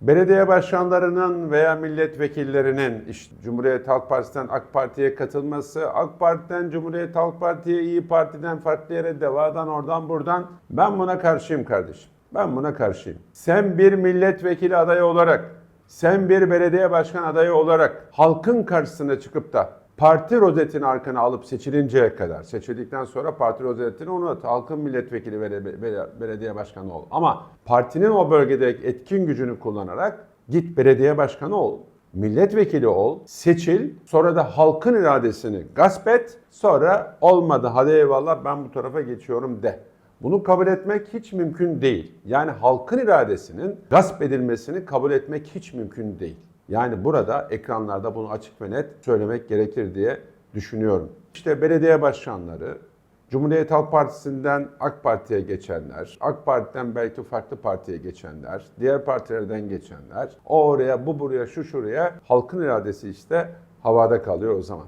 Belediye başkanlarının veya milletvekillerinin işte Cumhuriyet Halk Partisi'nden AK Parti'ye katılması, AK Parti'den Cumhuriyet Halk Parti'ye, İyi Parti'den farklı yere, DEVA'dan oradan buradan ben buna karşıyım kardeşim. Ben buna karşıyım. Sen bir milletvekili adayı olarak, sen bir belediye başkan adayı olarak halkın karşısına çıkıp da parti rozetini arkana alıp seçilinceye kadar, seçildikten sonra parti rozetini unut. Halkın milletvekili ve ve- belediye başkanı ol. Ama partinin o bölgede etkin gücünü kullanarak git belediye başkanı ol. Milletvekili ol, seçil, sonra da halkın iradesini gasp et, sonra olmadı hadi eyvallah ben bu tarafa geçiyorum de. Bunu kabul etmek hiç mümkün değil. Yani halkın iradesinin gasp edilmesini kabul etmek hiç mümkün değil. Yani burada ekranlarda bunu açık ve net söylemek gerekir diye düşünüyorum. İşte belediye başkanları, Cumhuriyet Halk Partisi'nden AK Parti'ye geçenler, AK Parti'den belki farklı partiye geçenler, diğer partilerden geçenler, o oraya, bu buraya, şu şuraya halkın iradesi işte havada kalıyor o zaman.